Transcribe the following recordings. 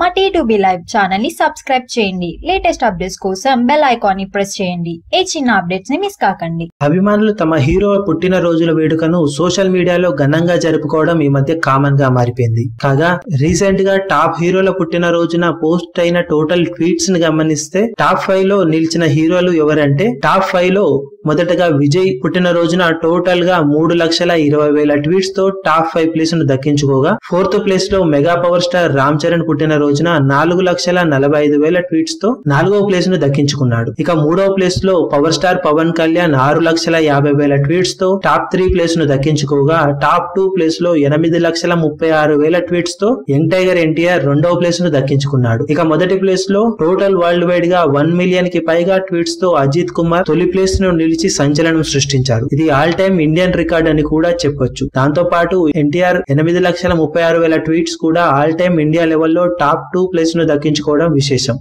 మా T two B live ఛానల్ని subscribe చేయండి. లేటెస్ట్ అప్డేట్స్ కోసం బెల్ ఐకాన్ని ప్రెస్ చేయండి. ఏ చిన్న అప్డేట్స్ని మిస్ కాకండి. అభిమానులు తమ హీరో పుట్టిన రోజుల వేడుకను సోషల్ మీడియాలో ఘనంగా జరుపుకోవడం ఈ మధ్య కామన్గా మారిపోయింది. కాగా రీసెంట్గా టాప్ హీరోల పుట్టినరోజున పోస్ట్ అయిన టోటల్ ట్వీట్స్ని గమనిస్తే టాప్ ఫైవ్లో నిలిచిన హీరోలు ఎవరంటే టాప్ ఫైవ్లో మొదటగా విజయ్ పుట్టినరోజున టోటల్గా మూడు లక్షల ఇరవై వేల ట్వీట్స్తో టాప్ ఫైవ్ ప్లేస్ను దక్కించుకోగా ఫోర్త్ ప్లేస్లో mega power star Ram Charan రోజున నాలుగు లక్షల నలభై ఐదు వేల ట్వీట్స్తో నాలుగో ప్లేస్ను దక్కించుకున్నాడు. ఇక మూడో ప్లేస్లో పవర్ స్టార్ పవన్ కళ్యాణ్ ఆరు లక్షల యాభై వేల ట్వీట్స్తో టాప్ త్రీ ప్లేస్ను దక్కించుకోగా టాప్ టూ ప్లేస్లో ఎనిమిది లక్షల ముప్పై ఆరు వేల ట్వీట్స్తో యంగ్ టైగర్ ఎన్టీఆర్ రెండో ప్లేస్ను దక్కించుకున్నాడు. ఇక మొదటి ప్లేస్లో టోటల్ వరల్డ్ వైడ్గా వన్ మిలియన్కి పైగా ట్వీట్స్తో అజిత్ కుమార్ తొలి ప్లేస్ను నిలిచి సంచలనం సృష్టించారు. ఇది ఆల్ టైమ్ ఇండియన్ రికార్డ్ అని కూడా చెప్పొచ్చు. దాంతో పాటు ఎన్టీఆర్ ఎనిమిది లక్షల ముప్పై ఆరు వేల ట్వీట్స్ కూడా ఆల్ టైమ్ ఇండియా లెవెల్లో టాప్ టూ ప్లేస్ను దక్కించుకోవడం విశేషం.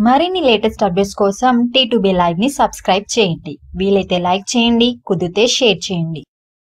మరిన్ని లేటెస్ట్ అప్డేట్స్ కోసం టీ టు బి లైవ్ని సబ్స్క్రైబ్ చేయండి. వీలైతే లైక్ చేయండి కుదిరితే షేర్ చేయండి.